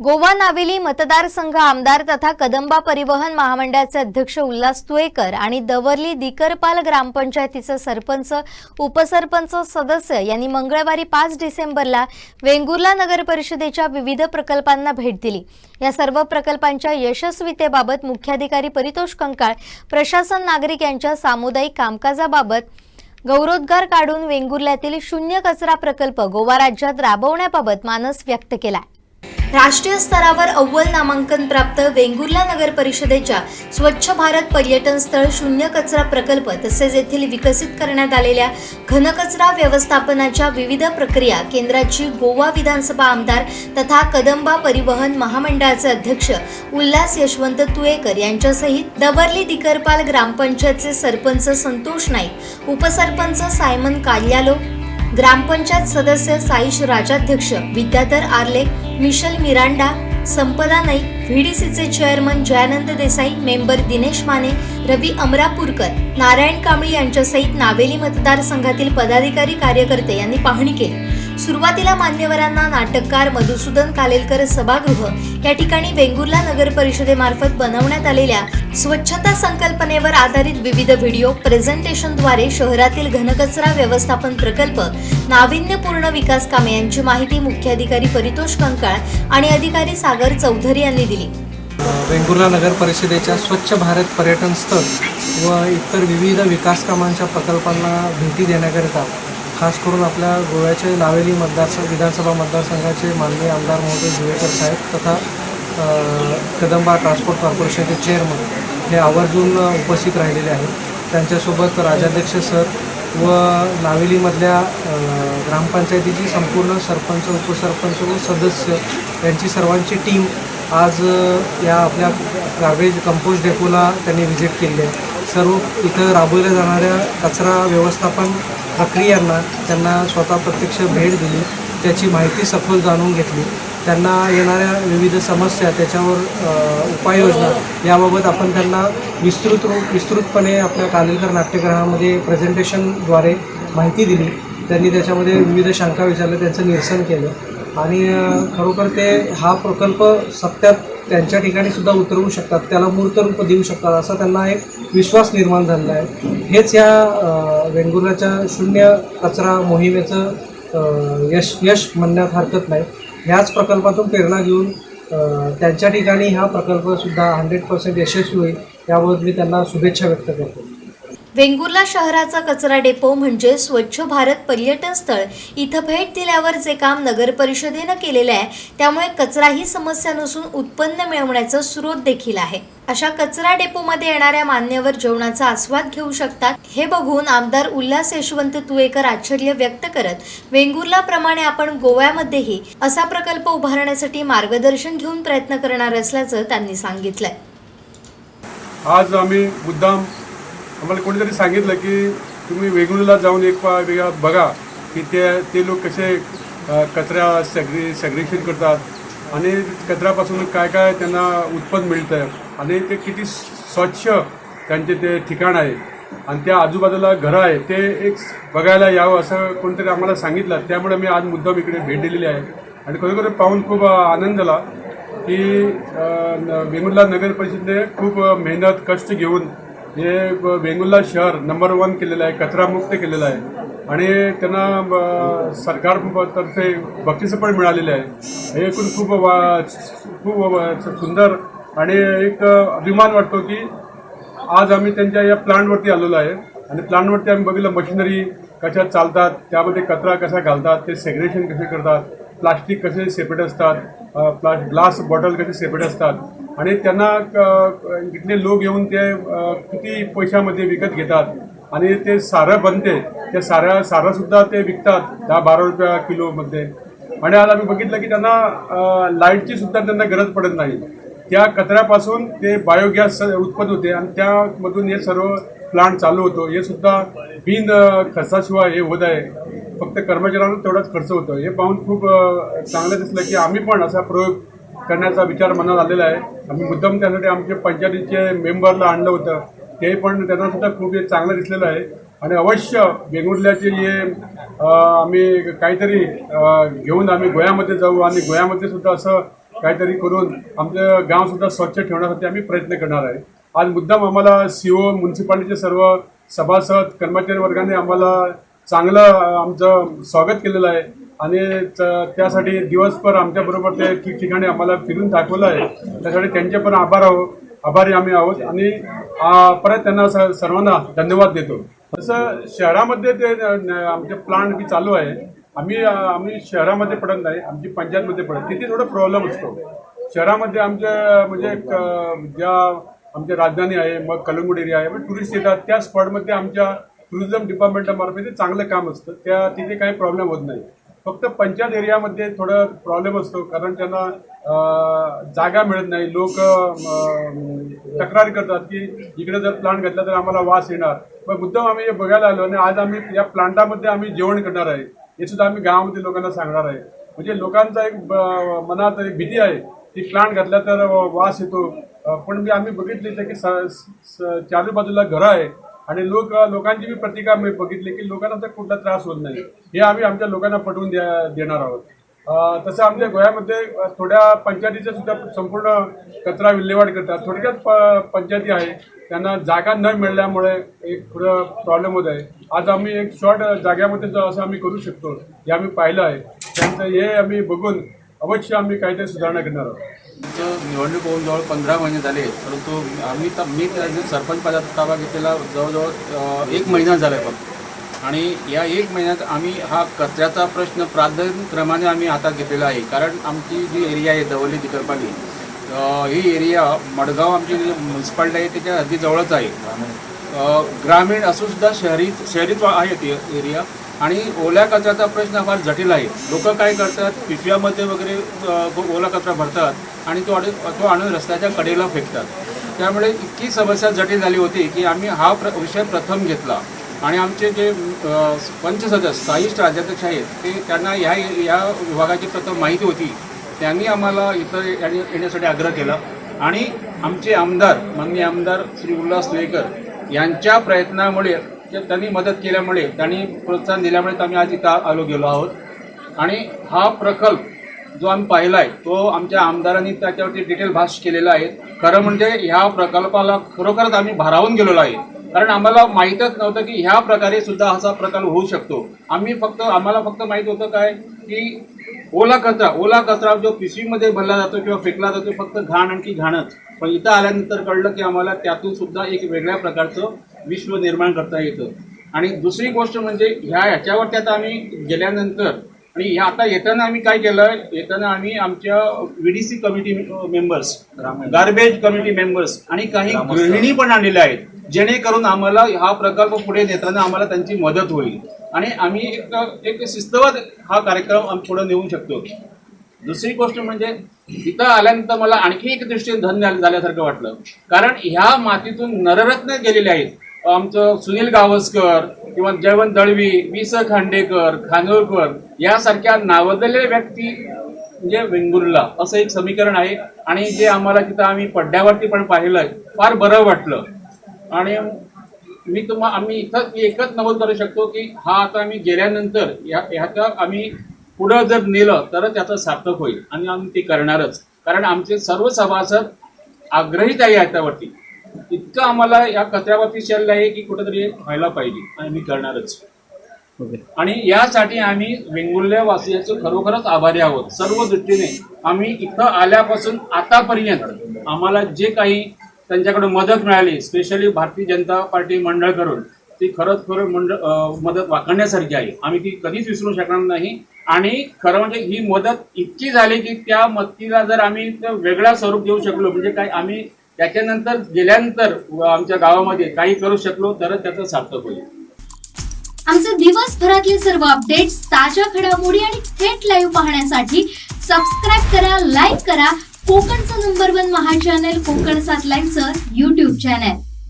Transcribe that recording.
गोवा नावेली मतदारसंघ आमदार तथा कदंबा परिवहन महामंडळाचे अध्यक्ष उल्हास तुळेकर आणि दवर्ली दिकरपाल ग्रामपंचायतीचे सरपंच उपसरपंच सदस्य यांनी मंगळवारी पाच डिसेंबरला वेंगुर्ला नगर परिषदेच्या विविध प्रकल्पांना भेट दिली. या सर्व प्रकल्पांच्या यशस्वीतेबाबत मुख्याधिकारी परितोष कंकाळ प्रशासन नागरिक यांच्या सामुदायिक कामकाजाबाबत गौरोद्गार काढून वेंगुर्ल्यातील शून्य कचरा प्रकल्प गोवा राज्यात राबवण्याबाबत मानस व्यक्त केला राष्ट्रीय स्तरावर अव्वल नामांकन प्राप्त वेंगुर्ला नगर परिषदेच्या स्वच्छ भारत पर्यटन स्थळ शून्य कचरा प्रकल्प तसेच येथील विकसित करण्यात आलेल्या घनकचरा व्यवस्थापनाच्या विविध प्रक्रिया केंद्राची गोवा विधानसभा आमदार तथा कदंबा परिवहन महामंडळाचे अध्यक्ष उल्हास यशवंत तुळेकर यांच्यासहित दवर्ली दिकरपाल ग्रामपंचायतचे सरपंच संतोष नाईक उपसरपंच सायमन काल्यालो ग्रामपंचायत सदस्य साईश राजाध्यक्ष विद्याधर आर्ले मिशल मिरांडा संपदा नाईक व्हीडीसीचे चेअरमन जयानंद देसाई मेंबर दिनेश माने रवी अमरापूरकर नारायण कांबळी यांच्यासहित नावेली मतदारसंघातील पदाधिकारी कार्यकर्ते यांनी पाहणी केली. सुरुवातीला मान्यवरांना नाटककार मधुसूदन कालेलकर सभागृह या ठिकाणी वेंगुर्ला नगर परिषदेमार्फत बनवण्यात आलेल्या स्वच्छता संकल्पनेवर आधारित विविध व्हिडिओ प्रेझेंटेशनद्वारे शहरातील घनकचरा व्यवस्थापन प्रकल्प नाविन्यपूर्ण विकास कामे यांची माहिती मुख्याधिकारी परितोष कंकाळ आणि अधिकारी सागर चौधरी यांनी दिली. वेंगुर्ला नगर परिषदेच्या स्वच्छ भारत पर्यटन स्थळ व इतर विविध विकास कामांच्या प्रकल्पांना भेटी देण्याकरिता खास करून आपल्या गोव्याचे नावेली मतदारसंघ विधानसभा मतदारसंघाचे माननीय आमदार महोदय जुवेकर साहेब तथा कदंबा ट्रान्सपोर्ट कॉर्पोरेशनचे चेअरमन हे आवर्जून उपस्थित राहिलेले आहेत. त्यांच्यासोबत राजाध्यक्ष सर व नावेलीमधल्या ग्रामपंचायतीची संपूर्ण सरपंच उपसरपंच व सदस्य यांची सर्वांची टीम आज या आपल्या गार्बेज कंपोस्ट डेपोला त्यांनी व्हिजिट केली आहे. सर्व इथं राबवल्या जाणाऱ्या कचरा व्यवस्थापन प्रक्रियांना त्यांना स्वतः प्रत्यक्ष भेट दिली. त्याची माहिती सखोल जाणून घेतली. त्यांना येणाऱ्या विविध समस्या त्याच्यावर उपाययोजना याबाबत आपण त्यांना विस्तृत रूप विस्तृतपणे आपल्या कालेलकर नाट्यगृहामध्ये प्रेझेंटेशनद्वारे माहिती दिली. त्यांनी त्याच्यामध्ये विविध शंका विचारल्या त्यांचं निरसन केलं. आणि खरोखर ते हा प्रकल्प सत्यात त्यांच्या ठिकाणी सुद्धा उतरवू शकतात त्याला मूर्तरूप देऊ शकतात असा त्यांना एक विश्वास निर्माण झालेला आहे. हेच या वेंगुर्ल्याच्या शून्य कचरा मोहिमेचं यश यश म्हणण्यात हरकत नाही. ह्याच प्रकल्पातून प्रेरणा घेऊन त्यांच्या ठिकाणी हा प्रकल्पसुद्धा हंड्रेड पर्सेंट यशस्वी होईल याबाबत मी त्यांना शुभेच्छा व्यक्त करतो. वेंगुर्ला शहराचा कचरा डेपो म्हणजे स्वच्छ भारत पर्यटन स्थळ. इथं भेट दिल्यावर जे काम नगर परिषदेनं केलेलं आहे त्यामुळे कचरा ही समस्या नसून उत्पन्न मिळवण्याचा स्रोत देखील आहे. अशा कचरा डेपोमध्ये येणाऱ्या मान्यवर जेवणाचा आस्वाद घेऊ शकतात. हे बघून आमदार उल्हास यशवंत तुळेकर आश्चर्य व्यक्त करत वेंगुर्लाप्रमाणे आपण गोव्यामध्येही असा प्रकल्प उभारण्यासाठी मार्गदर्शन घेऊन प्रयत्न करणार असल्याचं त्यांनी सांगितलंय. आज आम्ही मुद्दाम आम्हाला कोणीतरी सांगितलं की तुम्ही वेगवेगळ्याला जाऊन एक पा वेगळा बघा की ते ते लोक कसे कचऱ्या कचरा सॅग्री सॅग्रेशन करतात आणि कचऱ्यापासून काय काय त्यांना उत्पन्न मिळतं आणि ते किती स्वच्छ त्यांचे ते ठिकाण आहे. आणि त्या आजूबाजूला घरं आहे. ते एक बघायला यावं असं कोणतरी आम्हाला सांगितलं. त्यामुळे मी आज मुद्दाम इकडे भेट दिलेली आहे. आणि खरोखर पाहून खूप आनंद झाला की न- वेंगुर्ला नगर परिषदेने खूप मेहनत कष्ट घेऊन हे ब- वेंगुर्ला शहर नंबर वन केलेलं आहे कचरामुक्त केलेलं आहे. आणि त्यांना ब- सरकारतर्फे बक्षिसं पण मिळालेले आहे. हे ऐकून खूप वा- खूप सुंदर आणि एक अभिमान वाटतो की आज आम्ही त्यांच्या या प्लांटवरती आलेलो आहे. आणि प्लांटवरती आम्ही बघितलं मशिनरी कशा चालतात त्यामध्ये कचरा कसा घालतात ते सेग्रेशन कसे करतात प्लास्टिक कसे सेपरेट असतात प्ला ग्लास बॉटल कसे सेपरेट असतात. आणि त्यांना क- इथले लोक येऊन ते किती पैशामध्ये विकत घेतात आणि ते सारं बनते ते साऱ्या सारंसुद्धा ते विकतात दहा बारा रुपया किलोमध्ये. आणि आज आम्ही बघितलं की त्यांना लाईटची सुद्धा त्यांना गरज पडत नाही. त्या कचऱ्यापासून ते बायोगॅस उत्पन्न होते आणि त्यामधून हे सर्व प्लांट चालू होतो. हे सुद्धा बिन खर्चाशिवाय हे होत आहे. फक्त कर्मचाऱ्यांना तेवढाच खर्च होतो. हे पाहून खूप चांगलं दिसलं की आम्ही पण असा प्रयोग करण्याचा विचार मनात आलेला आहे. आम्ही मुद्दाम त्यासाठी आमच्या पंचायतीचे मेंबरला आणलं होतं. ते पण त्यांना सुद्धा खूप हे चांगलं दिसलेलं आहे. आणि अवश्य वेंगुर्ल्याचे जे आम्ही काहीतरी घेऊन आम्ही गोव्यामध्ये जाऊ आणि गोव्यामध्ये सुद्धा असं काहीतरी करून आमचं गावसुद्धा स्वच्छ ठेवण्यासाठी आम्ही प्रयत्न करणार आहे. आज मुद्दाम आम्हाला सी ओ म्युन्सिपाल्टीचे सर्व सभासद कर्मचारी वर्गाने आम्हाला चांगलं आमचं स्वागत केलेलं आहे. आणि च- त्यासाठी दिवसभर आमच्याबरोबर ते ठिकठिकाणी आम्हाला फिरून दाखवलं आहे. त्यासाठी त्यांचे पण आभार आहो आभारी आम्ही आहोत आणि परत त्यांना सर्वांना धन्यवाद देतो. तसं शहरामध्ये ते आमचे प्लांट बी चालू आहे. आम्ही आम्ही शहरामध्ये पडत नाही आमची पंचायतमध्ये पडत तिथे थोडं प्रॉब्लेम असतो. शहरामध्ये आमच्या म्हणजे ज्या आमची राजधानी आहे मग कलंगूट एरिया आहे मग टुरिस्ट येतात. त्या स्पॉटमध्ये आमच्या टुरिझम डिपार्टमेंटामार्फत ते चांगलं काम असतं. त्या तिथे काही प्रॉब्लेम होत नाही. फक्त पंचायत एरियामध्ये थोडं प्रॉब्लेम असतो कारण त्यांना जागा मिळत नाही. लोक तक्रार करतात की इकडे जर प्लांट घातला तर आम्हाला वास येणार. मग मुद्दाम आम्ही हे बघायला आलो आणि आज आम्ही या प्लांटामध्ये आम्ही जेवण करणार आहे. हे सुद्धा आम्ही गावामध्ये लोकांना सांगणार आहे. म्हणजे लोकांचा एक ब- मनात एक भीती आहे की प्लांट घातला तर वास येतो. पण मी आम्ही बघितले तर की स- स- चारी बाजूला घरं आहे. आणि लोक लोकांची बी प्रतिका मी बघितली की लोकांना तर कुठला त्रास होत नाही. हे आम्ही आमच्या लोकांना पटवून द्या देणार आहोत. तसं आमच्या गोव्यामध्ये थोड्या पंचायतीचा सुद्धा संपूर्ण कचरा विल्हेवाट करतात. थोडक्यात प- पंचायती आहे. त्यांना जागा न मिळाल्यामुळे एक थोडं प्रॉब्लेम होत आहे. आज आम्ही एक शॉर्ट जाग्यामध्ये असं आम्ही करू शकतो हे आम्ही पाहिलं आहे. त्यांचं हे आम्ही बघून अवश्य आम्ही काहीतरी सुधारणा करणार आहोत. आमचं निवडणूक होऊन जवळ पंधरा महिने झाले परंतु आम्ही तर मी त्या सरपंच पदाचा ताबा घेतलेला जवळजवळ एक महिना झाला आहे फक्त. आणि या एक महिन्यात आम्ही हा कचऱ्याचा प्रश्न प्राधान्यक्रमाने आम्ही हातात घेतलेला आहे. कारण आमची जी एरिया आहे दवली तिकरपाली ही एरिया मडगाव आमची जी म्युन्सिपाल्टी आहे त्याच्या अगदी जवळच आहे. ग्रामीण असून सुद्धा शहरी शहरीच आहे ती एरिया. आणि ओल्या कचऱ्याचा प्रश्न फार जटिल आहे. लोक काय करतात? पिशव्यामध्ये वगैरे ओला कचरा भरतात आणि तो आणि तो आणून रस्त्याच्या कडेला फेकतात. त्यामुळे इतकी समस्या जटिल झाली होती की आम्ही हा प्र विषय प्रथम घेतला. आणि आमचे जे अ, पंचसदस्य साईस्ट राज्याध्यक्ष आहेत ते त्यांना ह्या या विभागाची प्रथम माहिती होती. त्यांनी आम्हाला इथं येण्या- येण्यासाठी आग्रह केला. आणि आमचे आमदार माननीय आमदार श्री उल्हास सुयेकर यांच्या प्रयत्नामुळे त्यांनी मदत केल्यामुळे त्यांनी प्रोत्साहन दिल्यामुळे आम्ही आज इथं आलो गेलो आहोत. आणि हा प्रकल्प जो आम्ही पाहिला आहे तो आमच्या आमदारांनी त्याच्यावरती डिटेल भाष्य केलेला आहे. खरं म्हणजे ह्या प्रकल्पाला खरोखरच आम्ही भारावून गेलेलो आहे. कारण आम्हाला माहीतच नव्हतं की ह्या प्रकारे सुद्धा असा प्रकल्प होऊ शकतो. आम्ही फक्त आम्हाला फक्त माहीत होतं काय? की ओला कचरा ओला कचरा जो पिशवीमध्ये भरला जातो किंवा फेकला जातो फक्त घाण आणखी घाणच. पण इथं आल्यानंतर कळलं की आम्हाला त्यातून सुद्धा एक वेगळ्या प्रकारचं विश्व निर्माण करता येतं. आणि दुसरी गोष्ट म्हणजे ह्या ह्याच्यावरती आता आम्ही गेल्यानंतर आणि ह्या आता येताना आम्ही काय केलं येताना आम्ही आमच्या VDC committee members garbage committee members आणि काही गृहिणी पण आणलेल्या आहेत जेणेकरून आम्हाला हा प्रकल्प पुढे नेताना आम्हाला त्यांची मदत होईल. आणि आम्ही एक एक शिस्तबद्ध हा कार्यक्रम आम्ही पुढे नेऊ शकतो. दुसरी गोष्ट म्हणजे इथं आल्यानंतर मला आणखी एक दृष्टीने धन्य झाल्यासारखं वाटलं. कारण ह्या मातीतून नररत्न गेलेले आहेत. आमचं सुनील गावस्कर किंवा जयवंत दळवी वि स खांडेकर खानोलकर यासारख्या नावदलेल्या व्यक्ती म्हणजे वेंगुर्ला असं एक समीकरण आहे. आणि जे आम्हाला तिथं आम्ही पड्ड्यावरती पण पाहिलं फार बरं वाटलं. आणि मी तुम्हा आम्ही इथं एकच नमूद करू शकतो की हा आता आम्ही गेल्यानंतर या ह्याचं आम्ही पुढं जर नेलं तरच त्याचं सार्थक होईल. आणि आम्ही ते करणारच. कारण आमचे सर्व सभासद आग्रहीत आहे याच्यावरती. इतकं आम्हाला या कचऱ्यावरती चाललं आहे की कुठेतरी व्हायला पाहिजे. आणि मी करणारच. आणि यासाठी आम्ही वेंगुर्ल्या वासियांचे खरोखरच आभारी आहोत. सर्व दृष्टीने आम्ही इथं आल्यापासून आतापर्यंत आम्हाला जे काही त्यांच्याकडून मदत मिळाली स्पेशली भारतीय जनता पार्टी मंडळ करून ती खरंच खरं मंडळ मदत वाखण्यासारखी आहे. आम्ही ती कधीच विसरू शकणार नाही. आणि खरं म्हणजे ही मदत इतकी झाली की त्या मदतीला जर आम्ही वेगळा स्वरूप देऊ शकलो म्हणजे काय आम्ही त्याच्यानंतर गेल्यानंतर आमच्या गावामध्ये काही करू शकलो तरच त्याचं सार्थक होईल. आमचे दिवसभरातले सर्व अपडेट्स ताज्या घडामोडी आणि थेट लाईव्ह पाहण्यासाठी सबस्क्राईब करा लाईक करा. कोकणचं number one Maha channel Konkan सात लाईव्हचं युट्यूब चॅनल